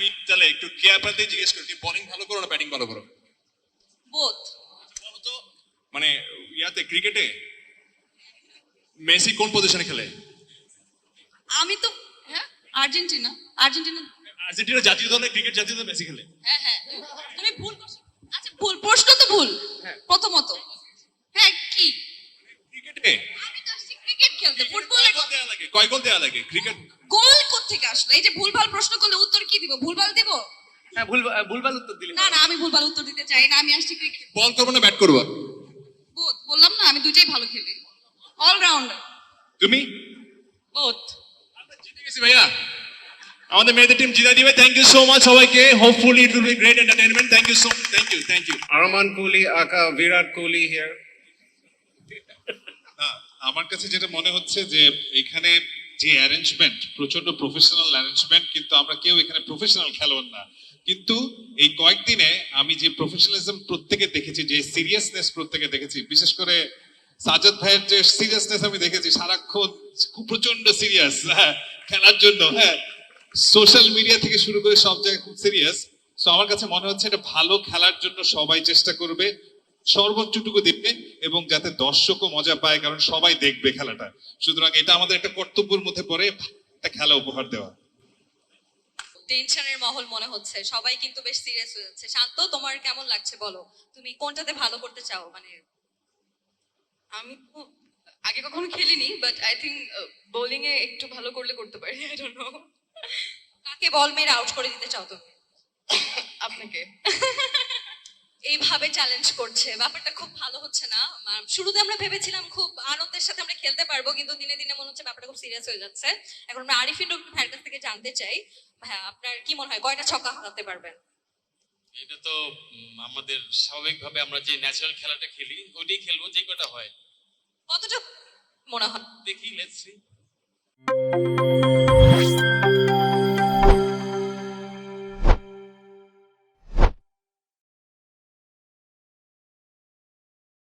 আমি তাহলে একটু কেয়ার পাতে জিজ্ঞেস করি বোলিং ভালো করো না ব্যাটিং ভালো করো? বোথ তো, মানে ইয়াতে ক্রিকেটে মেসি কোন পজিশনে খেলে? আমি তো হ্যাঁ আর্জেন্টিনা আর্জেন্টিনা। আর্জেন্টিনা জাতীয় দলে ক্রিকেট জাতীয় দলে মেসি খেলে। হ্যাঁ হ্যাঁ তুমি ভুল আচ্ছা ভুল প্রশ্ন তো ভুল প্রথমত। হ্যাঁ কি? ক্রিকেটে আমি তো ক্রিকেট খেলতে ফুটবলে কয় গোল দেওয়া লাগে? কয় গোল দেওয়া লাগে? ক্রিকেট গোল কোত্থেকে আসলো? এই যে ভুলভাল প্রশ্ন করলে উত্তর কি দিব? ভুলভাল দিব? হ্যাঁ ভুল ভুলভাল উত্তর দিলে না না আমি ভুলভাল উত্তর দিতে চাই না আমি আসছি ক্রিকেট বল করব না ব্যাট করব। বোথ বললাম না আমি দুইটাই ভালো খেলি। অলরাউন্ডার তুমি? বোথ জিতে গেছি ভাইয়া। আমাদের মেয়েদের টিম জিতে দিবে। থ্যাংক ইউ সো মাচ সবাইকে। Hopefully it will be great entertainment thank you so thank you thank you Arman Kohli, aka Virat Kohli here. না আমার কাছে যেটা মনে হচ্ছে যে এখানে যে অ্যারেঞ্জমেন্ট প্রচণ্ড প্রফেশনাল অ্যারেঞ্জমেন্ট কিন্তু আমরা কেউ এখানে প্রফেশনাল খেলোয়াড় না। কিন্তু এই কয়েকদিনে আমি যে প্রফেশনালিজম প্রত্যেকে দেখেছি, যে সিরিয়াসনেস প্রত্যেকে দেখেছি, বিশেষ করে সাজাদ ভাইয়ের যে সিরিয়াসনেস আমি দেখেছি, সারাক্ষণ খুব প্রচণ্ড সিরিয়াস হ্যাঁ খেলার জন্য হ্যাঁ। সোশ্যাল মিডিয়া থেকে শুরু করে সব জায়গায় খুব সিরিয়াস তো আমার কাছে মনে হচ্ছে এটা ভালো খেলার জন্য সবাই চেষ্টা করবে। সর্বোচ্চটুকু দিবে এবং যাতে দর্শকও মজা পায় কারণ সবাই দেখবে খেলাটা। সুতরাং এটা আমাদের একটা কর্তব্যের মধ্যে পড়ে একটা খেলা উপহার দেওয়া। টেনশনের মহল মনে হচ্ছে। সবাই কিন্তু বেশ সিরিয়াস হয়ে যাচ্ছে। শান্ত তোমার কেমন লাগছে বলো? তুমি কোনটাতে ভালো করতে চাও? মানে আমি আগে কখনো খেলিনি বাট আই থিঙ্ক বোলিং এ একটু ভালো করলে করতে পারি আই ডোন্ট নো কাকে বল মেরে আউট করে দিতে চাও তুমি? আপনাকে। এইভাবে চ্যালেঞ্জ করছে। ব্যাপারটা খুব ভালো হচ্ছে না। শুরুতে আমরা ভেবেছিলাম খুব আনন্দের সাথে আমরা খেলতে পারব কিন্তু দিনে দিনে মনে হচ্ছে ব্যাপারটা খুব সিরিয়াস হয়ে যাচ্ছে। এখন আমরা আরিফিন রহমান ভাইয়ের কাছ থেকে জানতে চাই। হ্যাঁ আপনার কি মনে হয় কয়টা ছক্কা হারাতে পারবেন? এটা তো আমাদের স্বাভাবিকভাবে আমরা যে ন্যাচারাল খেলাটা খেলি ওইটাই খেলব যে কটা হয়। কতটা মনে হয়? দেখি লেটস সি